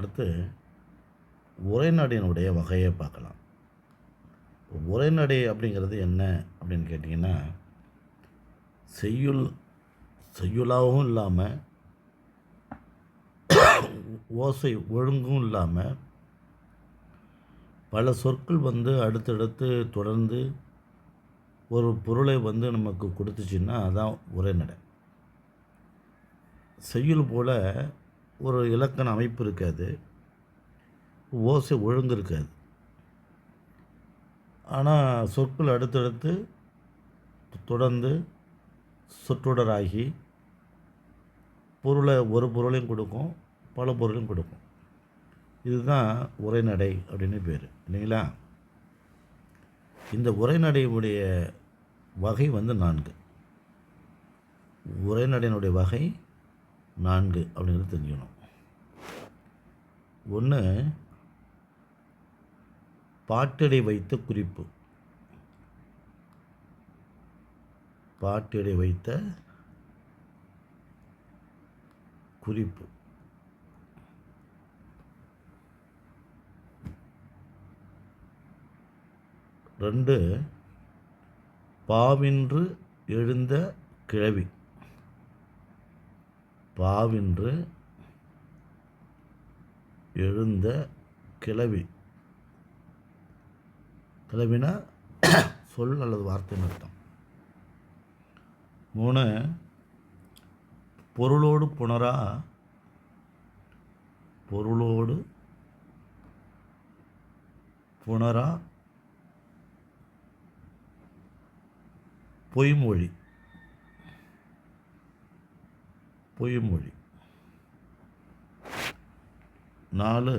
அடுத்து உரைநடையினுடைய வகையை பார்க்கலாம். உரைநடை அப்படிங்கிறது என்ன அப்படின்னு கேட்டிங்கன்னா செய்யுள் செய்யுளாகவும் இல்லாமல் ஓசை ஒழுங்கும் இல்லாமல் பல சொற்கள் வந்து அடுத்தடுத்து தொடர்ந்து ஒரு பொருளை வந்து நமக்கு கொடுத்துச்சின்னா அதான் உரைநடை செய்யுள் போல் ஒரு இலக்கண அமைப்பு இருக்காது. ஓசை ஒழுங்கு இருக்காது ஆனால் சொற்கள் அடுத்தடுத்து தொடர்ந்து சொற்றொடராகி பொருளை ஒரு பொருளையும் கொடுக்கும் பல பொருளையும் கொடுக்கும். இதுதான் உரைநடை அப்படின்னு பேர் இல்லைங்களா? இந்த உரைநடையுடைய வகை வந்து நான்கு. உரைநடையினுடைய வகை நான்கு அப்படிங்கிறது தெரிஞ்சுக்கணும். ஒன்று பாட்டடை வைத்த குறிப்பு. பாட்டடை வைத்த குறிப்பு. ரெண்டு பாவின்று எழுந்த கிழவி. பாவின்று எழுந்த கிளவி. கிளவினா சொல் அல்லது வார்த்தைன்னு அர்த்தம். மூணு பொருளோடு புணரா? பொருளோடு புணரா? பொய்மொழி. பொய்மொழி நாலு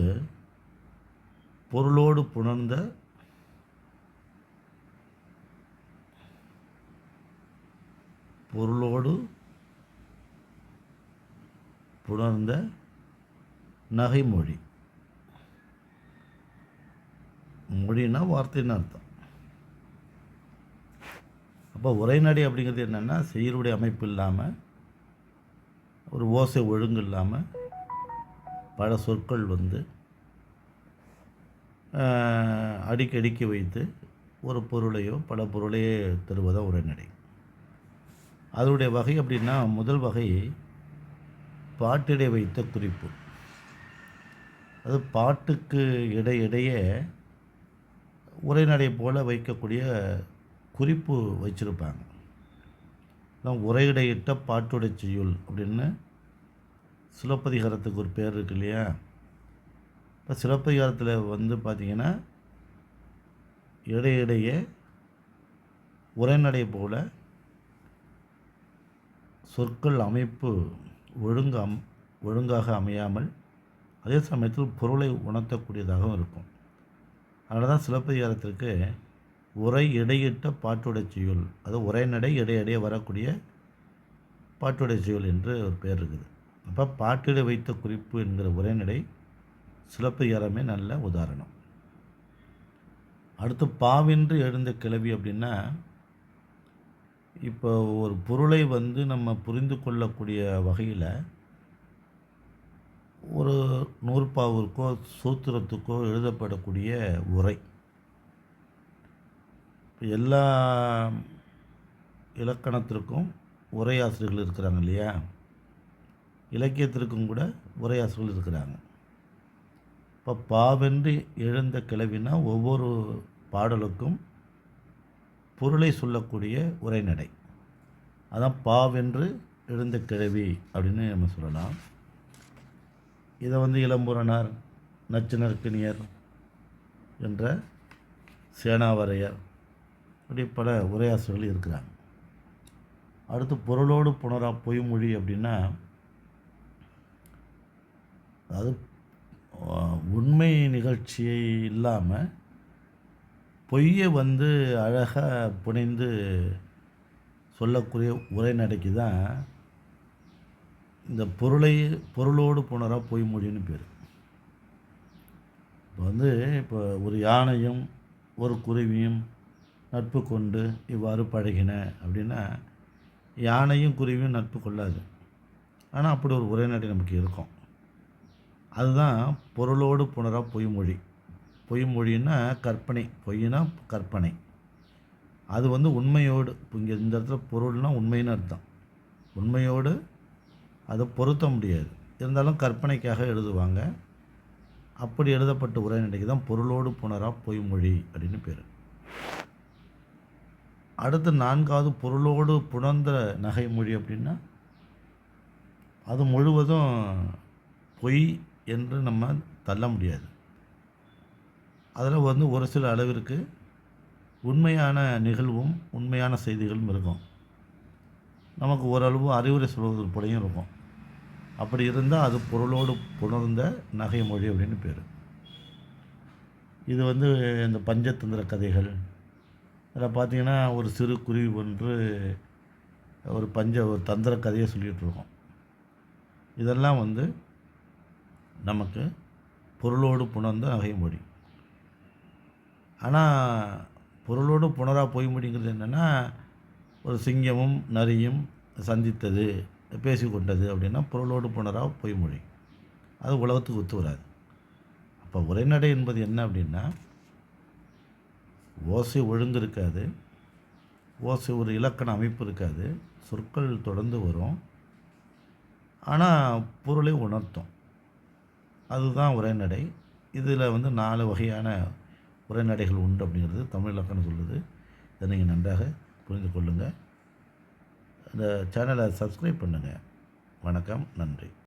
பொருளோடு புணர்ந்த பொருளோடு புணர்ந்த நகைமொழி. மொழினா வார்த்தைன்னு அர்த்தம். அப்போ உரைநடை அப்படிங்கிறது என்னென்னா செயலுடைய அமைப்பு இல்லாமல் ஒரு ஓசை ஒழுங்கு இல்லாமல் பல சொற்கள் வந்து அடிக்கடிக்கு வைத்து ஒரு பொருளையோ பல பொருளையோ தருவதாக உரைநடை அதனுடைய வகை அப்படின்னா முதல் வகை பாட்டிடை வைத்த குறிப்பு. அது பாட்டுக்கு இடையிடையே உரைநடை போல் வைக்கக்கூடிய குறிப்பு வச்சுருப்பாங்க. அதான் உரையிடையிட்ட பாட்டுடை செய்யுள் அப்படின்னு சிலப்பதிகாரத்துக்கு ஒரு பேர் இருக்கு இல்லையா? இப்போ சிலப்பதிகாரத்தில் வந்து பார்த்திங்கன்னா இடையிடையே உரைநடை போல் சொற்கள் அமைப்பு ஒழுங்கு அம் ஒழுங்காக அமையாமல் அதே சமயத்தில் பொருளை உணர்த்தக்கூடியதாகவும் இருக்கும். அதனால தான் சிலப்பதிகாரத்திற்கு உரை இடையிட்ட பாட்டுடை செய்யுள் அது உரைநடை இடையிடையே வரக்கூடிய பாட்டுடை செய்யுள் என்று ஒரு பேர் இருக்குது. அப்போ பாட்டிட வைத்த குறிப்பு என்கிற உரைநடை சிலப்பதிகாரமே நல்ல உதாரணம். அடுத்து பாவின்றி எழுந்த கிளவி அப்படின்னா இப்போ ஒரு பொருளை வந்து நம்ம புரிந்து கொள்ளக்கூடிய வகையில் ஒரு நூற்பாவிற்கோ சூத்திரத்துக்கோ எழுதப்படக்கூடிய உரை. எல்லா இலக்கணத்திற்கும் உரையாசிரியர்கள் இருக்கிறாங்க இல்லையா? இலக்கியத்திற்கும் கூட உரையாசிரியர்கள் இருக்கிறாங்க. இப்போ பாவென்று எழுந்த கிளவினா ஒவ்வொரு பாடலுக்கும் பொருளை சொல்லக்கூடிய உரைநடை அதான் பாவென்று எழுந்த கிழவி அப்படின்னு நம்ம சொல்லலாம். இதை வந்து இளம்புறனார் நச்சினர்க்கினியர் என்ற சேனாவரையர் இப்படி பல உரையாசிரியர்கள் இருக்கிறாங்க. அடுத்து பொருளோடு புனரா பொய்மொழி அப்படின்னா அதாவது உண்மை நிகழ்ச்சியை இல்லாமல் பொய்யை வந்து அழகாக புனைந்து சொல்லக்கூடிய உரைநடைக்கு தான் இந்த பொருளை பொருளோடு புணரா பொய்மொழின்னு பேர். இப்போ வந்து இப்போ ஒரு யானையும் ஒரு குருவியும் நட்பு கொண்டு இவ்வாறு பழகின அப்படின்னா யானையும் குருவியும் நட்பு கொள்ளாது. ஆனால் அப்படி ஒரு உரைநடை நமக்கு இருக்கும். அதுதான் பொருளோடு புணரா பொய்மொழி. பொய்மொழின்னா கற்பனை பொய்னா கற்பனை. அது வந்து உண்மையோடு இப்போ இங்கே இந்த இடத்துல பொருள்னால் உண்மைன்னு அர்த்தம். உண்மையோடு அதை பொருத்த முடியாது. இருந்தாலும் கற்பனைக்காக எழுதுவாங்க. அப்படி எழுதப்பட்ட உரைநடைக்கு தான் பொருளோடு புணரா பொய்மொழி அப்படின்னு பேர். அடுத்து நான்காவது பொருளோடு புணர்ந்த நகை மொழி அப்படின்னா அது முழுவதும் பொய் என்று நம்ம தள்ள முடியாது. அதில் வந்து ஒரு சில அளவிற்கு உண்மையான நிகழ்வும் உண்மையான செய்திகளும் இருக்கும். நமக்கு ஓரளவு அறிவுரை சொல்வதற்கு போலையும் இருக்கும். அப்படி இருந்தால் அது பொருளோடு புணர்ந்த நகை மொழி அப்படின்னு பேர். இது வந்து இந்த பஞ்சதந்திர கதைகள் அதில் பார்த்தீங்கன்னா ஒரு சிறு குருவி ஒன்று ஒரு பஞ்ச ஒரு தந்திர கதையை சொல்லிகிட்ருக்கோம் இதெல்லாம் வந்து நமக்கு பொருளோடு புணர்ந்த நகைமொழி ஆனால் பொருளோடு புணரா பொய்மொழிங்கிறது என்னென்னா ஒரு சிங்கமும் நரியும் சந்தித்தது பேசிக்கொண்டது அப்படின்னா பொருளோடு புணரா பொய்மொழி அது உலகத்துக்கு ஒத்து வராது. அப்போ உரைநடை என்பது என்ன அப்படின்னா ஓசை ஒழுங்கு இருக்காது ஓசை ஒரு இலக்கண அமைப்பு இருக்காது. சொற்கள் தொடர்ந்து வரும். ஆனால் பொருளை உணர்த்தும். அதுதான் உரைநடை. இதில் வந்து நாலு வகையான உரைநடைகள் உண்டு அப்படிங்கிறது தமிழ் இலக்கணம் சொல்லுது. இதை நீங்கள் நன்றாக புரிந்து கொள்ளுங்கள் இந்த சேனலை சப்ஸ்கிரைப் பண்ணுங்கள் வணக்கம் நன்றி.